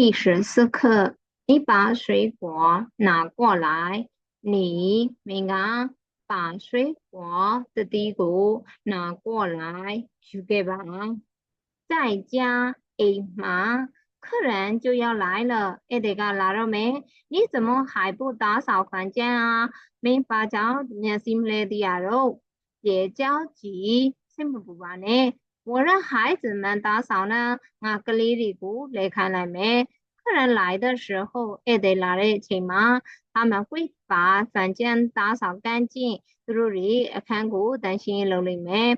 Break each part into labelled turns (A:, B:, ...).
A: 第十四课，你把水果拿过来。你明啊，把水果的底骨拿过来，去给吧。在家，诶妈，客人就要来了，哎，这个来了没？你怎么还不打扫房间啊？没把脚面心来的呀？肉，别着急，先不不完呢。我让孩子们打扫呢，啊，格里里古来看了没？客人来的时候也得拿来请吗？他们会把房间打扫干净，如里看过担心楼里没？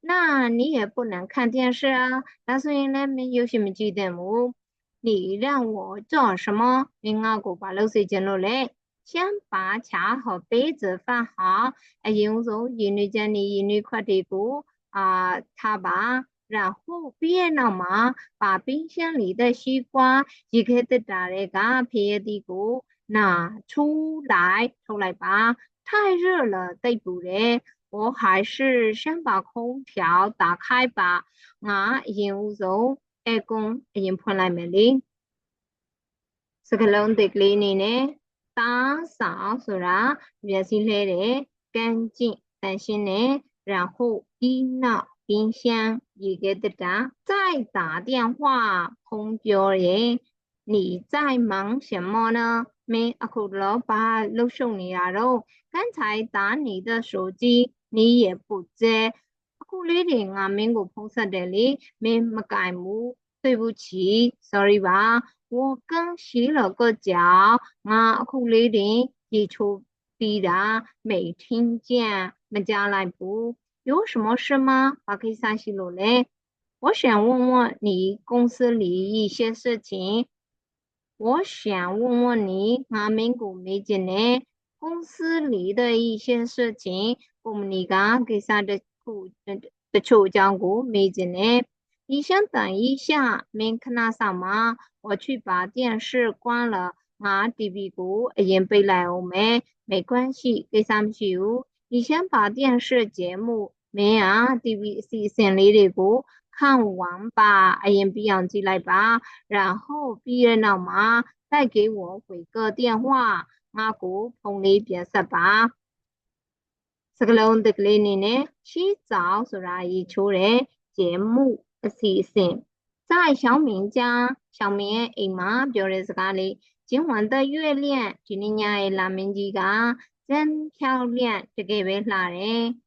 A: 那你也不能看电视啊。那所以呢，没有什么几点目？你让我做什么？你阿哥把楼水进落来，先把茶和杯子放好，用手一女将你一女快递过。 啊，他把，然后别了嘛，把冰箱里的西瓜一个的打那个撇的锅拿出来，出来吧，太热了，对不对？我还是先把空调打开吧。啊，用手爱公用盆来命令。这个冷的里面呢，打扫是啦，也是来的干净，但是呢。然后一闹冰箱一个的打，再打电话通叫人，你在忙什么呢？没阿库老爸都送你啊喽，刚才打你的手机你也不接，阿库里的啊没我碰上的哩，没没改目，对不起，sorry 吧，我刚洗了个脚，啊阿库里的一出逼的没听见。那家来不？ 有什么事吗？巴克萨西鲁嘞，我想问问你公司里一些事情。我想问问你阿明古没见呢，公司里的一些事情，我们你刚给啥的股的抽奖股没见呢？你先等一下，没看那啥吗？我去把电视关了。啊，DB 股已经被来我没？没关系，给啥不修？ 你先把电视节目没啊？DVC 线里的股看完吧，哎呀，别忘记来吧。然后毕业了嘛，再给我回个电话，阿姑同你别说吧。这个龙的里呢，洗澡是哪一出人节目视线，在小明家，小明姨妈表的是哪里？今晚的月亮，今年伢拉面几个？ 真漂亮，这个为啥呢？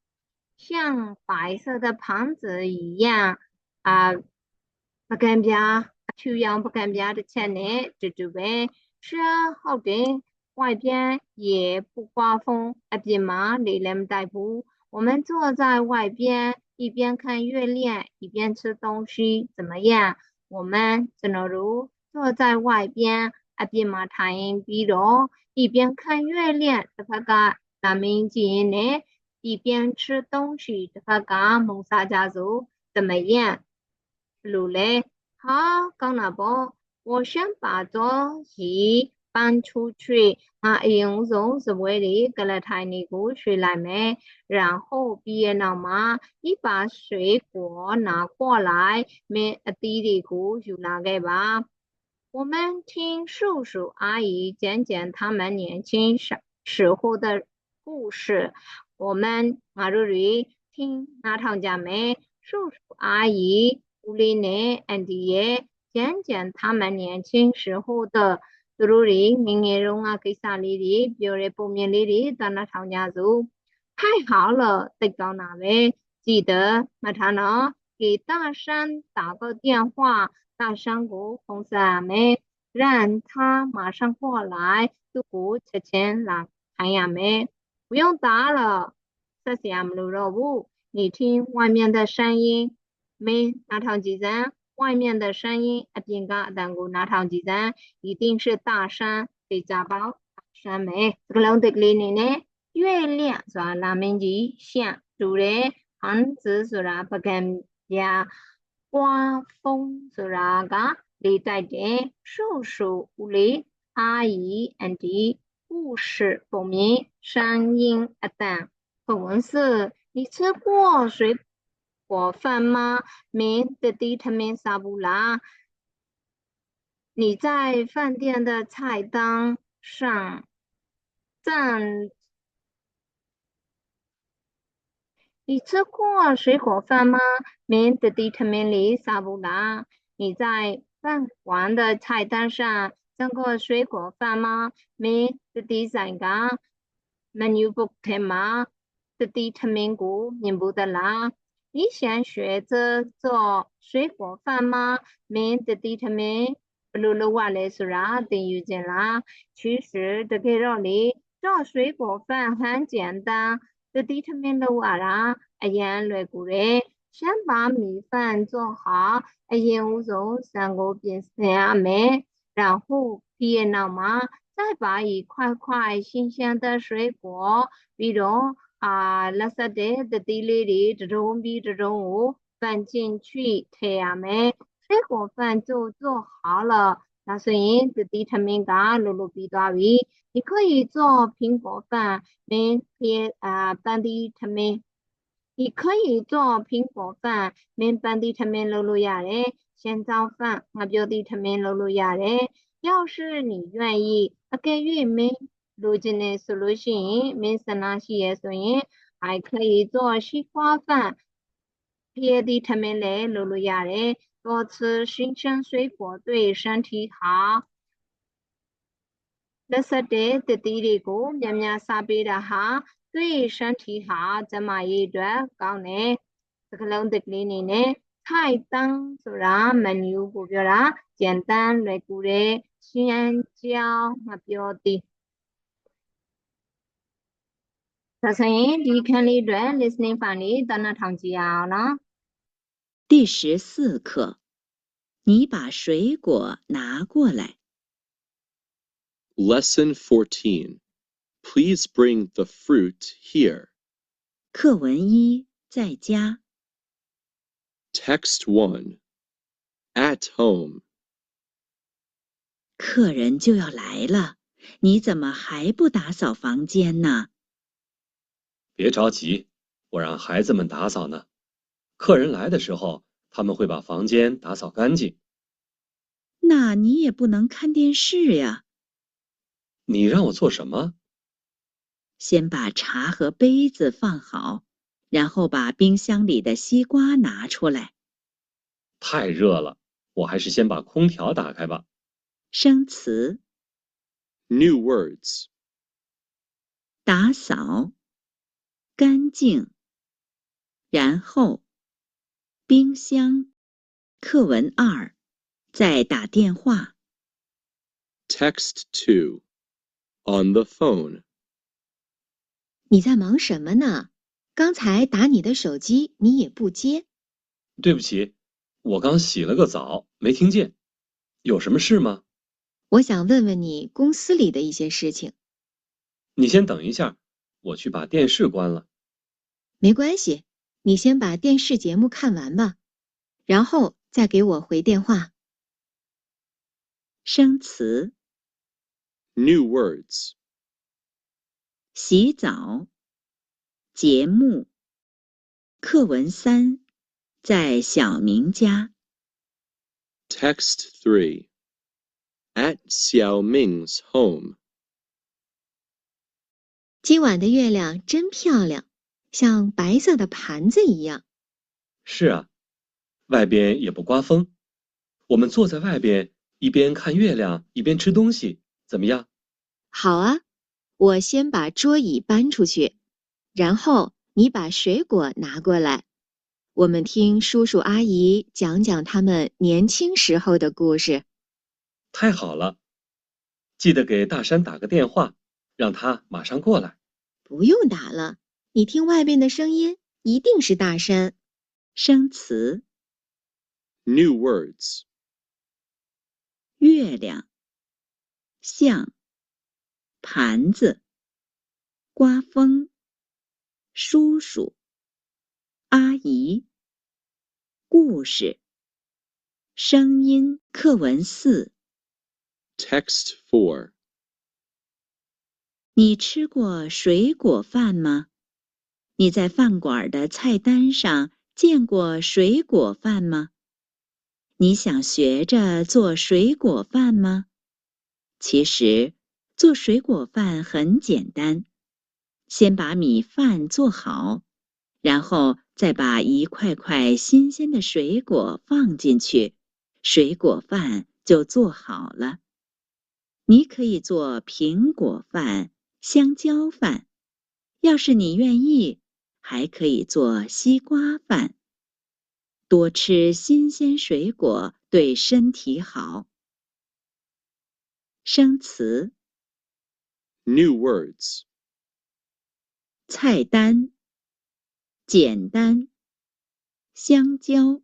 A: 像白色的盘子一样啊，不干别，秋阳不干别的钱呢，这就呗。是啊，好的，外边也不刮风，一边嘛力量大不？我们坐在外边，一边看月亮，一边吃东西，怎么样？我们只能如坐在外边，一边嘛谈比如。 一边看月亮，这个个咱们今呢，一边吃东西，这个个蒙萨家族怎么样？路嘞，好，刚那不，我先把东西搬出去，啊，用用是为了给了台你过去来没？然后别了嘛，你把水果拿过来，没弟弟过就拿给吧。 我们听叔叔阿姨讲讲他们年轻时时候的故事。我们马瑞瑞听那堂讲没？叔叔阿姨屋里内，安迪也讲讲他们年轻时候的祖鲁里明年荣啊，给啥里里，比如不面里里到那堂家族。太好了，得到哪位？记得马上呢，给大山打个电话。大山谷红色妹，让他马上过来。杜古切钱来看呀妹，不用打了。谢谢阿姆鲁罗布，你听外面的声音没？那套机子，外面的声音啊，边个当古那套机子，一定是大山被家暴。山妹，这个老的里呢？月亮是吧？那面积像，主人房子是吧？不跟呀。刮风是哪个？你在的叔叔屋里，阿姨 and 故事不明，声音啊等。课文是：你吃过水果饭吗？没的，地他们啥不啦？你在饭店的菜单上站。你吃过水果饭吗？Men the determinedly sabula。你在饭馆的菜单上见过水果饭吗？Men the designer menu book tema the determined 明不的啦。你想学着做水果饭吗？Men the determined 不噜噜哇嘞是啦，等于见啦。其实这个道理做水果饭很简单。 The determined 话啦。အရန်လွယ်ကူတယ်။ရှမ်းပါ米饭做好အရင်ဦးဆုံးဆန်ကိုပြင်ဆင်ရမယ်။然后ပြီးရနောက်မှာ再把一块块新鲜的水果ပြီးတော့အာလက်ဆက်တဲ့တတိလေးတွေတတုံးပြီးတတုံးကို拌进去ထည့်ရမယ်။水果饭就做好了。 那所以这地他们家露露比大位，你可以做苹果饭，跟别啊当地他们你可以做苹果饭，面板的他们露露呀嘞，鲜枣饭我表弟他们露露呀嘞。要是你愿意，那个月面如今的 solution，没是那些所以还可以做西瓜饭，别的他们来露露呀嘞， 多吃新鲜水果对身体好。လက်ဆက်တဲ့တတိတွေကိုများများစားပေးတာဟာ对身体好，怎么一段讲呢？这个龙的里面呢，菜单是啦，menu 股票啦，简单来顾的，先教目标的。首先，你看那段 listening 翻译到那堂教了。
B: 第十四课，你把水果拿过来。
C: Lesson fourteen. Please bring the fruit here.
B: 课文一在家。
C: Text one. At home.
B: 客人就要来了，你怎么还不打扫房间呢？
D: 别着急，我让孩子们打扫呢。客人来的时候，他们会把房间打扫干净。
B: 那你也不能看电视呀。
D: 你让我做什么？
B: 先把茶和杯子放好，然后把冰箱里的西瓜拿出来。
D: 太热了，我还是先把空调打开吧。
B: 生词。
C: New words。
B: 打扫。干净。然后。冰箱。课文二。在打电话。
C: Text two。On the phone。
E: 你在忙什么呢？刚才打你的手机，你也不接。
D: 对不起，我刚洗了个澡，没听见。有什么事吗？
E: 我想问问你公司里的一些事情。
D: 你先等一下，我去把电视关了。
E: 没关系，你先把电视节目看完吧，然后再给我回电话。
B: 生词。
C: New words。
B: 洗澡。节目。课文三，在小明家。
C: Text three. At Xiao Ming's home.
E: 今晚的月亮真漂亮，像白色的盘子一样。
D: 是啊，外边也不刮风，我们坐在外边，一边看月亮，一边吃东西，怎么样？
E: 好啊。我先把桌椅搬出去，然后你把水果拿过来。我们听叔叔阿姨讲讲他们年轻时候的故事。
D: 太好了，记得给大山打个电话，让他马上过来。
E: 不用打了，你听外边的声音，一定是大山。
B: 生词。
C: New words。
B: 月亮。像。盘子，刮风，叔叔，阿姨，故事，声音。课文四。
C: Text four。
B: 你吃过水果饭吗？你在饭馆的菜单上见过水果饭吗？你想学着做水果饭吗？其实，做水果饭很简单，先把米饭做好，然后再把一块块新鲜的水果放进去，水果饭就做好了。你可以做苹果饭、香蕉饭，要是你愿意，还可以做西瓜饭。多吃新鲜水果对身体好。生词
C: New words.
B: 菜单：简单，香蕉。